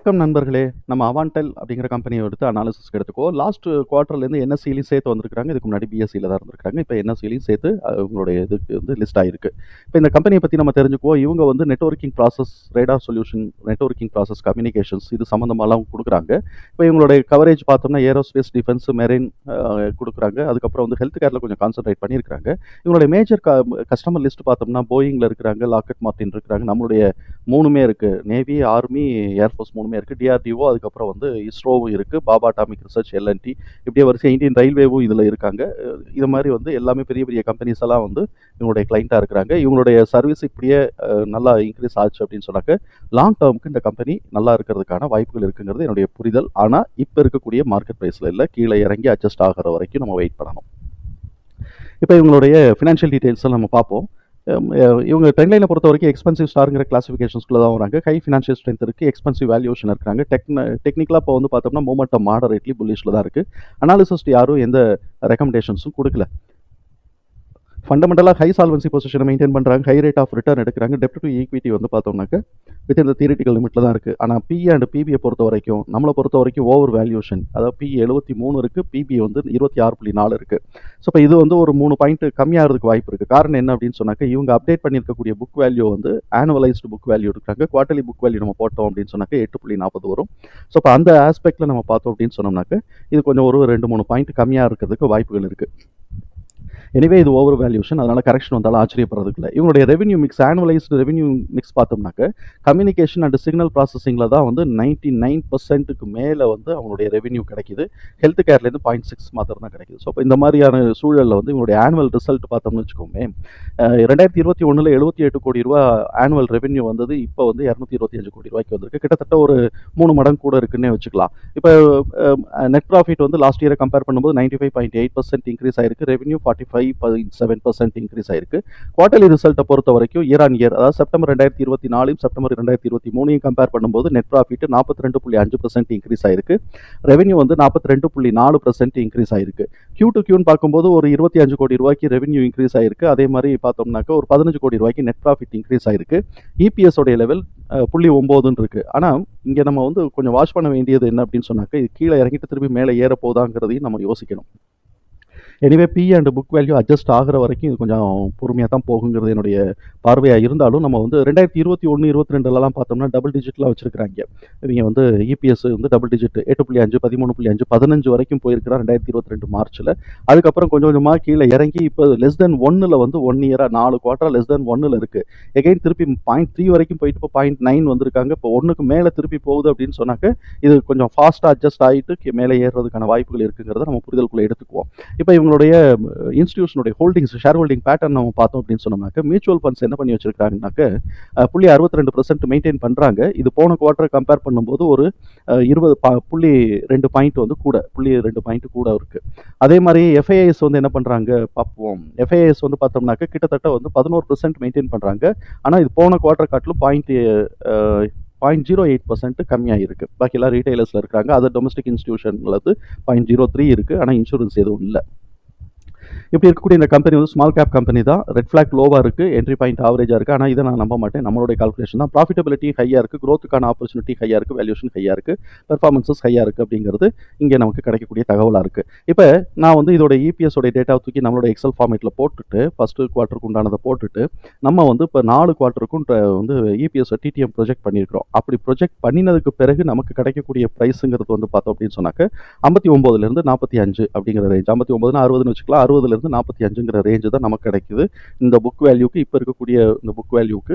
வணக்கம் நண்பர்களே. நம்ம அவான்டெல் அப்படிங்கிற கம்பெனியை எடுத்து அனாலிசிஸ்க்கு எடுத்துக்கோ. லாஸ்ட் குவார்ட்டர்லேருந்து என்எஸ்சிலையும் சேர்த்து வந்திருக்காங்க இதுக்கு முன்னாடி பிஎஸ்சியில் தான் இருந்திருக்காங்க இப்போ என்எஸ்சிலையும் சேர்த்து அவங்களுடைய இதுக்கு வந்து லிஸ்ட் ஆகிருக்கு இப்போ இந்த கம்பெனியை பற்றி நம்ம தெரிஞ்சுக்குவோம். இவங்க வந்து networking process radar solution networking process communications இது சம்மந்தமாலாம் கொடுக்குறாங்க. இப்போ இவங்களுடைய கவரேஜ் பார்த்தோம்னா ஏரோஸ்பேஸ் டிஃபென்ஸ் மெரைன் கொடுக்குறாங்க. அதுக்கப்புறம் வந்து ஹெல்த் கேரில் கொஞ்சம் கான்சென்ட்ரேட் பண்ணியிருக்காங்க இவங்களுடைய மேஜர் கஸ்டமர் லிஸ்ட் பார்த்தோம்னா போயிங்கில் இருக்கிறாங்க லாக்கெட் மார்டின் இருக்கிறாங்க. நம்மளுடைய மூணுமே இருக்குது நேவி ஆர்மி ஏர்ஃபோர்ஸ் எல்லாத்துக்குமே இருக்குது டிஆர்டிஓ அதுக்கப்புறம் வந்து இஸ்ரோவும் இருக்குது பாபா அட்டாமிக் ரிசர்ச் எல்என்டி இப்படியே வரிசை இந்தியன் ரயில்வேவும் இதில் இருக்காங்க. இது மாதிரி வந்து எல்லாமே பெரிய பெரிய கம்பெனிஸ் எல்லாம் வந்து இவங்களுடைய கிளைண்ட்டாக இருக்கிறாங்க. இவங்களுடைய சர்வீஸ் இப்படியே நல்லா இன்க்ரீஸ் ஆச்சு அப்படின்னு சொன்னாக்க லாங் டேர்முக்கு இந்த கம்பெனி நல்லா இருக்கிறதுக்கான வாய்ப்புகள் இருக்குங்கிறது என்னுடைய புரிதல். ஆனால் இப்போ இருக்கக்கூடிய மார்க்கெட் ப்ரைஸில் இல்லை. கீழே இறங்கி அட்ஜஸ்ட் ஆகிற வரைக்கும் நம்ம வெயிட் பண்ணணும். இப்போ இவங்களுடைய ஃபினான்ஷியல் டீட்டெயில்ஸை நம்ம பார்ப்போம். இவங்க ட்ரெண்ட்லைனை பொறுத்த வரைக்கும் எக்ஸ்பென்சிவ் ஸ்டாருங்கிற கிளாசிஃபிகேஷன்ஸ்குள்ள தான் வராங்க. ஹை ஃபினான்ஷியல் ஸ்ட்ரென்த் இருக்குது எக்ஸ்பென்சிவ் வேல்யூஷன் இருக்காங்க. டெக்ன டெக்னிக்கலாக இப்போ வந்து பார்த்தோம்னா மூமெண்டம் மாடரேட்லி புல்லிஷில் தான் இருக்குது அனாலிசிஸ்ட் யாரும் எந்த ரெக்கமெண்டேஷன்ஸும் கொடுக்கல. ஃபண்டமெண்டலாக ஹை சால்வன்சி பொசிஷனை மெயின்டைன் பண்ணுறாங்க ஹை ரேட் ஆஃப் ரிட்டர்ன் எடுக்கிறாங்க. டெப்ட் டு ஈக்விட்டி வந்து பார்த்தோம்னாக்க வித் இந்த தியரிட்டிக்கல் லிமிட்டில் தான் இருக்குது ஆனால் பிஏ அண்ட் பிபியை பொறுத்த வரைக்கும் நம்மளை பொறுத்த வரைக்கும் ஓவர் வேல்யூஷன் அதாவது பி எழுபத்தி மூணு இருக்குது பிபி வந்து இருபத்தி ஆறு புள்ளி நாலு இருக்குது ஸோ இப்போ இது வந்து ஒரு மூணு பாயிண்ட் கம்மியாகிறதுக்கு வாய்ப்பு இருக்குது காரணம் என்ன அப்படின்னு சொன்னாக்க இவங்க அப்டேட் பண்ணியிருக்கக்கூடிய புக் வேல்யூ வந்து ஆனுவலைஸ்டு புக் வேல்யூ எடுக்கிறாங்க. குவார்டர்லி புக் வேல்யூ நம்ம போட்டோம் அப்படின்னு சொன்னாக்க எட்டு புள்ளி நாற்பது வரும். ஸோ இப்போ அந்த ஆஸ்பெக்டில் நம்ம பார்த்தோம் அப்படின்னு சொன்னோம்னாக்க இது கொஞ்சம் ஒரு ரெண்டு மூணு பாயிண்ட் கம்மியாக இருக்கிறதுக்கு வாய்ப்புகள் இருக்குது எனிவே இது ஓவர் வேல்யூஷன் அதனால் கரெக்ஷன் வந்தாலும் ஆச்சரியப்படுறதுக்கு இல்லை. இவங்களுடைய revenue mix annualised revenue mix பார்த்தோம்னாக்க கம்யூனிகேஷன் அண்ட் சிக்னல் ப்ராசஸிங்கில் தான் வந்து நைன்டி நைன் பர்சன்ட்டுக்கு மேலே வந்து அவங்களுடைய ரெவன்யூ கிடைக்குது. ஹெல்த் கேர்லேருந்து பாயிண்ட் சிக்ஸ் மாத்திரம் தான் கிடைக்குது. ஸோ இப்போ இந்த மாதிரியான சூழலில் வந்து இவங்களுடைய ஆனுவல் ரிசல்ட் பார்த்தோம்னு வச்சுக்கோமே ரெண்டாயிரத்தி இருபத்தி ஒன்றில் எழுபத்தி எட்டு கோடி ரூபா ஆனுவல் ரெவன்யூ வந்தது. இப்போ வந்து இரநூத்தி இருபத்தி அஞ்சு கோடி ரூபாய்க்கு வந்திருக்கு. கிட்டத்தட்ட ஒரு மூணு மடங்கு கூட இருக்குன்னே வச்சுக்கலாம். இப்போ நெட் ப்ராஃபிட் வந்து லாஸ்ட் இயரை கம்பேர் பண்ணும்போது ninety five point eight percent increase ஆயிருக்கு. Revenue forty five point seven percent increase ஆயிருக்கு. குவார்டர்லி ரிசல்ட்டை பொறுத்த வரைக்கும் இயர் ஆன் இயர் அதாவது செப்டம்பர் ரெண்டாயிரத்தி இருபத்தி நாலையும் செப்டம்பர் ரெண்டாயிரத்தி இருபத்தி மூணையும் கம்பேர் பண்ணும்போது நெட் ப்ராஃபிட் நாற்பத்தி ரெண்டு புள்ளி அஞ்சு பர்சன்ட் இன்க்ரீஸ் ஆயிருக்கு. ரெவன்யூ வந்து நாற்பத்தி ரெண்டு புள்ளி நாலு பர்சன்ட் இன்க்ரீஸ் ஆயிருக்கு. கியூ டு கியூன்னு பார்க்கும்போது ஒரு இருபத்தி அஞ்சு கோடி ரூபாய்க்கு ரெவன்யூ இன்க்ரீஸ் ஆயிருக்கு. அதே மாதிரி பார்த்தோம்னாக்க ஒரு பதினஞ்சு கோடி ரூபாய்க்கு நெட் ப்ராஃபிட் இன்க்ரீஸ் ஆயிருக்கு. இபிஎஸ் உடைய லெவல் புள்ளி ஒம்போதுன்னு இருக்கு. ஆனால் இங்கே நம்ம வந்து கொஞ்சம் வாஷ் பண்ண வேண்டியது என்ன அப்படின்னு சொன்னாக்க இது கீழே இறங்கிட்டு திருப்பி மேலே ஏற போதாங்கிறதையும் நம்ம யோசிக்கணும். Anyway P and book value adjust ஆகிற வரைக்கும் இது கொஞ்சம் பொறுமையாக தான் போகுங்கிறது என்னுடைய பார்வையாக இருந்தாலும் நம்ம வந்து ரெண்டாயிரத்தி இருபத்தி ஒன்று இருபத்தி ரெண்டுலலாம் பார்த்தோம்னா டபுள் டிஜிட்லாம் வச்சிருக்காங்க இவங்க வந்து இபிஎஸ் வந்து டபுள் டிஜிட் எட்டு புள்ளி அஞ்சு பதிமூணு புள்ளி அஞ்சு பதினஞ்சு வரைக்கும் போயிருக்கிறா ரெண்டாயிரத்தி இருபத்தி ரெண்டு மார்ச்சில் அதுக்கப்புறம் கொஞ்சம் கொஞ்சமாக கீழே இறங்கி இப்போ லெஸ் தென் ஒன்னில் வந்து ஒன் இயராக நாலு குவார்ட்டர் லெஸ் தென் ஒன்னில் இருக்குது எகைன் திருப்பி பாயிண்ட் த்ரீ வரைக்கும் போயிட்டு இப்போ பாயிண்ட் நைன் வந்திருக்காங்க. இப்போ ஒன்றுக்கு மேலே திருப்பி போகுது அப்படின்னு சொன்னாக்க இது கொஞ்சம் ஃபாஸ்ட்டாக அட்ஜஸ்ட் ஆகிட்டு மேலே ஏறுறதுக்கான வாய்ப்புகள் இருக்குங்கிறத நம்ம புரிதலுக்குள்ளே எடுத்துக்குவோம். இப்போ இவங்க அவங்களுடைய இன்ஸ்டியூஷனுடைய ஹோல்டிங்ஸ் ஷேர் ஹோல்டிங் பேட்டர்ன் நம்ம பார்த்தோம் அப்படின்னு சொன்னோம்னாக்க மியூச்சுவல் ஃபண்ட்ஸ் என்ன பண்ணி வச்சிருக்காங்கனாக்க புள்ளி அறுபத்தி ரெண்டு பர்சன்ட் மெயின்டைன் பண்ணுறாங்க இது போன குவார்ட்டர் கம்பேர் பண்ணும்போது ஒரு இருபது பா- புள்ளி ரெண்டு பாயிண்ட் வந்து கூட புள்ளி ரெண்டு பாயிண்ட் கூட இருக்குது அதே மாதிரி எஃப்ஐஎஸ் வந்து என்ன பண்ணுறாங்க பார்ப்போம். எஃப்ஐஎஸ் வந்து பார்த்தோம்னாக்க கிட்டத்தட்ட வந்து பதினோரு பர்சன்ட் மெயின்டைன் பண்ணுறாங்க ஆனால் இது போன குவார்டர் காட்டிலும் point point zero eight percent கம்மியாக இருக்குது பாக்கி எல்லாம் ரீட்டைலர்ஸில் இருக்காங்க அது டொமஸ்டிக் இன்ஸ்டியூஷன் வந்து பாயிண்ட் ஜீரோ த்ரீ இருக்குது ஆனால் இன்சூரன்ஸ் எதுவும் இல்லை. இப்படி இருக்கக்கூடிய இந்த கம்பெனி வந்து ஸ்மால் கேப் கம்பெனி தான். ரெட் ஃபிளாக் லோவாக இருக்குது என்ட்ரி பாயிண்ட் ஆவரேஜாக இருக்குது ஆனால் இதை நான் நம்ப மாட்டேன். நம்மளுடைய கால்குலேஷன் தான். ப்ராஃபிட்டபிலிட்டி ஹையாக இருக்குது க்ரோத்துக்கான ஆப்பர்ச்சுனிட்டி ஹையாக இருக்குது வேல்யூஷன் ஹையாக இருக்குது பெர்ஃபார்மன்ஸஸ் ஹையாக இருக்குது அப்படிங்கிறது இங்கே நமக்கு கிடைக்கக்கூடிய தகவலாக இருக்குது இப்போ நான் வந்து இதோட இபிஎஸ் உடைய டேட்டா தூக்கி நம்மளோட எக்ஸல் ஃபார்மேட்டில் போட்டுட்டு ஃபஸ்ட்டு குவார்ட்டருக்கு உண்டானதை போட்டுட்டு நம்ம வந்து இப்போ நாலு குவார்ட்டருக்கும் வந்து இபிஎஸ் டிடிஎம் ப்ரொஜெக்ட் பண்ணியிருக்கிறோம். அப்படி ப்ரொஜெக்ட் பண்ணினதுக்கு பிறகு நமக்கு கிடைக்கக்கூடிய ப்ரைஸுங்கிறது வந்து பார்த்தோம் அப்படின்னு சொன்னாக்க ஐம்பத்தி ஒம்போதுலேருந்து நாற்பத்தி அஞ்சு அப்படிங்கிற ரேஞ்ச் ஐம்பத்தி ஒம்பதுனா அறுபதுன்னு வச்சுக்கலாம். அறுபதுலேருந்து நாற்பத்தி அஞ்சுங்கிற ரேஞ்சு தான் நமக்கு கிடைக்குது. இந்த புக் வேல்யூக்கு இப்போ இருக்கக்கூடிய இந்த புக் வேல்யூக்கு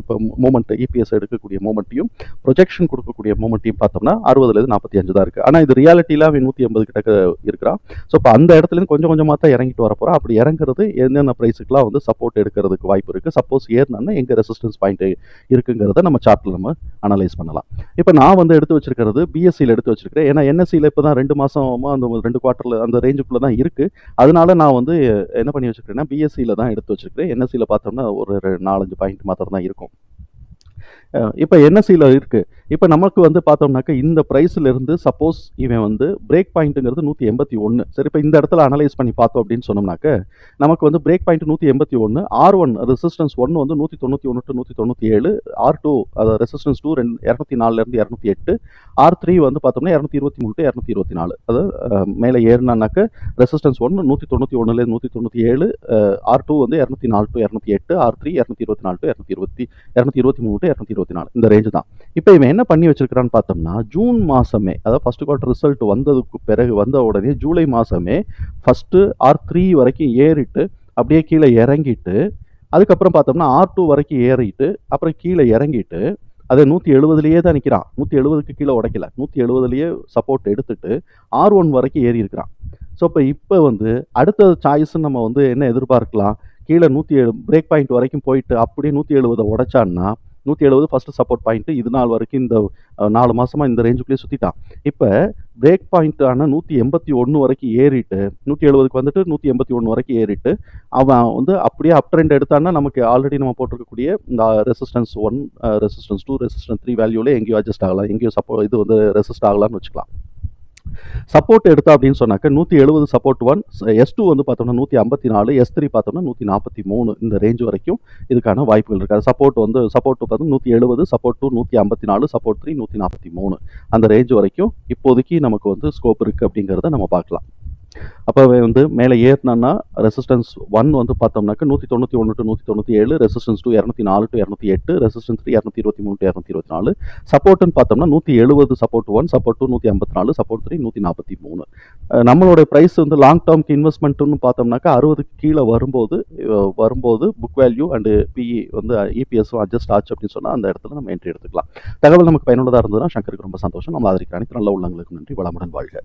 இப்போ மூமெண்ட் இபிஎஸ் எடுக்கக்கூடிய மூமெண்ட்டையும் ப்ரொஜெக்ஷன் கொடுக்கக்கூடிய மூமெண்ட்டையும் பார்த்தோம்னா அறுபதுலேருந்து நாற்பத்தி அஞ்சு தான் இருக்குது ஆனால் இது ரியாலிட்டியில் அவன் நூற்றி ஐம்பது கிட்ட இருக்கிறான். ஸோ இப்போ அந்த இடத்துலேருந்து கொஞ்சம் கொஞ்சமாக தான் இறங்கிட்டு வர போகிறோம் அப்படி இறங்குறது என்னென்ன ப்ரைஸுக்குலாம் வந்து சப்போர்ட் எடுக்கிறதுக்கு வாய்ப்பு இருக்குது சப்போஸ் ஏறினா எங்கே ரெசிஸ்டன்ஸ் பாயிண்ட் இருக்குங்கிறத நம்ம சார்ட்டில் நம்ம அனலைஸ் பண்ணலாம். இப்போ நான் வந்து எடுத்து வச்சிருக்கிறது பிஎஸ்சியில் எடுத்து வச்சிருக்கிறேன். ஏன்னா என்எஸ்சியில் இப்போ தான் ரெண்டு மாதமாக அந்த ரெண்டு குவார்ட்டரில் அந்த ரேஞ்சுக்குள்ளே தான் இருக்குது அதனால நான் வந்து என்ன பண்ணி வச்சுருக்கேன்னா பிஎஸ்சியில் தான் எடுத்து வச்சிருக்கிறேன். என்எஸ்சியில் பார்த்தோம்னா ஒரு நாலஞ்சு பாயிண்ட் மாத்திரம் தான் இருக்கும். இப்போ என்எஸ்சியில் இருக்குது இப்போ நமக்கு வந்து பார்த்தோம்னாக்க இந்த ப்ரைஸ்லேருந்து சப்போஸ் இவன் வந்து பிரேக் பாயிண்ட்டுங்கிறது நூற்றி எண்பத்தி ஒன்று சரி இப்போ இந்த இடத்துல அனலைஸ் பண்ணி பார்த்தோம் அப்படின்னு சொன்னோம்னாக்க நமக்கு வந்து பிரேக் பாயிண்ட் நூற்றி எண்பத்தி ஒன்று ஆர் ஒன் ரெசிஸ்டன்ஸ் ஒன்று வந்து நூற்றி தொண்ணூற்றி ஒன்று டு நூற்றி தொண்ணூற்றி ஏழு ஆர் டூ அது ரெசிஸ்டன்ஸ் டூ ரெண்டு இரநூத்தி நாலுலேருந்து இரநூத்தி எட்டு ஆர் த்ரீ வந்து பார்த்தோம்னா இரநூத்தி இருபத்தி மூணு டு இரநூத்தி இருபத்தி நாலு. அது மேலே ஏறினாக்க ரெசிஸ்டன்ஸ் ஒன்று நூற்றி தொண்ணூற்றி ஒன்றுலேருந்து நூற்றி தொண்ணூற்றி ஏழு ஆர் டூ வந்து இரநூத்தி நாலு டு இரநூத்தி எட்டு ஆர் த்ரீ இரநூத்தி இருபத்தி நாலு டு இரநூத்தி இருபத்தி இரநூத்தி இருபத்தி மூணு டு இரநூத்தி இருபத்தி நாலு. இந்த ரேஞ்சு தான். இப்போ இவன் என்ன பண்ணி வச்சிருக்கிறான்னு பார்த்தோம்னா ஜூன் மாதமே அதாவது ஃபர்ஸ்ட் குவார்ட்டர் ரிசல்ட் வந்ததுக்கு பிறகு வந்த உடனே ஜூலை மாதமே ஃபஸ்ட்டு ஆர் த்ரீ வரைக்கும் ஏறிட்டு அப்படியே கீழே இறங்கிட்டு அதுக்கப்புறம் பார்த்தோம்னா ஆர் டூ வரைக்கும் ஏறிட்டு அப்புறம் கீழே இறங்கிட்டு அதை நூற்றி எழுபதுலேயே தான் நிற்கிறான் நூற்றி எழுபதுக்கு கீழே உடைக்கல. நூற்றி எழுபதுலேயே சப்போர்ட் எடுத்துட்டு ஆர் ஒன் வரைக்கும் ஏறி இருக்கிறான். ஸோ இப்போ இப்போ வந்து அடுத்த சாய்ஸ் நம்ம வந்து என்ன எதிர்பார்க்கலாம்? கீழே நூற்றி எழு பிரேக் பாயிண்ட் வரைக்கும் போயிட்டு அப்படியே நூற்றி எழுபதை உடைச்சான்னா நூற்றி எழுபது ஃபஸ்ட்டு சப்போர்ட் பாயிண்ட்டு இது நாள் வரைக்கும் இந்த நாலு மாதமாக இந்த ரேஞ்சுக்குள்ளேயே சுற்றிட்டான் இப்போ பிரேக் பாயிண்ட்டான நூற்றி எண்பத்தி ஒன்று வரைக்கும் ஏறிட்டு நூற்றி எழுபதுக்கு வந்துட்டு நூற்றி எண்பத்தி ஒன்று வரைக்கும் ஏறிட்டு அவன் வந்து அப்படியே அப் ட்ரெண்ட் எடுத்தான்னா நமக்கு ஆல்ரெடி நம்ம போட்டிருக்கக்கூடிய இந்த resistance one resistance two resistance three வேல்யூவில் எங்கேயோ அட்ஜஸ்ட் ஆகலாம். எங்கேயோ சப்போ இது வந்து ரெசிஸ்ட் ஆகலாம்னு வச்சுக்கலாம். சப்போர்ட் எடுத்தா அப்படின்னு சொன்னாக்க நூற்றி எழுபது சப்போர்ட் ஒன் எஸ் டூ வந்து பார்த்தோம்னா நூற்றி ஐம்பத்தி நாலு எஸ் த்ரீ பார்த்தோம்னா நூற்றி நாற்பத்தி மூணு இந்த ரேஞ்ச் வரைக்கும் இதுக்கான வாய்ப்புகள் இருக்குது சப்போர்ட் வந்து சப்போர்ட் பார்த்தோம் நூற்றி எழுபது சப்போர்ட் டூ நூற்றி ஐம்பத்தி நாலு சப்போர்ட் த்ரீ நூற்றி நாற்பத்தி மூணு. அந்த ரேஞ்ச் வரைக்கும் இப்போதைக்கு நமக்கு வந்து ஸ்கோப் இருக்குது அப்படிங்கிறத நம்ம பார்க்கலாம். அப்போ வந்து மேலே ஏறினான்னா ரெசிஸ்டன்ஸ் ஒன் வந்து பார்த்தோம்னாக்க நூற்றி தொண்ணூற்றி ஒன்று டு நூற்றி தொண்ணூற்றி ஏழு ரெசிஸ்டன்ஸ் டூ இரநூத்தி நாலு டு இரநூத்தி எட்டு ரெசிஸ்டன்ஸ் த்ரீ இரநூத்தி இருபத்தி மூணு டு இரநூத்தி இருபத்தி நாலு. சப்போர்ட்னு பார்த்தோம்னா நூற்றி எழுபது சப்போர்ட் ஒன் சப்போர்ட் டூ நூற்றி ஐம்பத்தி நாலு சப்போர்ட் த்ரீ நூற்றி நாற்பத்தி மூணு. நம்மளுடைய நம்மளோட ப்ரைஸ் வந்து லாங் டேர்ம்க்கு இன்வெஸ்ட்மெண்ட்டுன்னு பார்த்தோம்னாக்கா அறுபதுக்கு கீழே வரும்போது வரும்போது புக் வேல்யூ அண்டு பிஇ வந்து இபிஎஸும் அட்ஜஸ்ட் ஆச்சு அப்படின்னு சொன்னால் அந்த இடத்துல நம்ம என்ட்ரி எடுத்துக்கலாம். தகவல் நமக்கு பயனுள்ளதாக இருந்ததுன்னா சங்கருக்கு ரொம்ப சந்தோஷம். நம்ம அதற்கு அனைத்து நல்ல உள்ளங்களுக்கு நன்றி. வளமுடன் வாழ்க.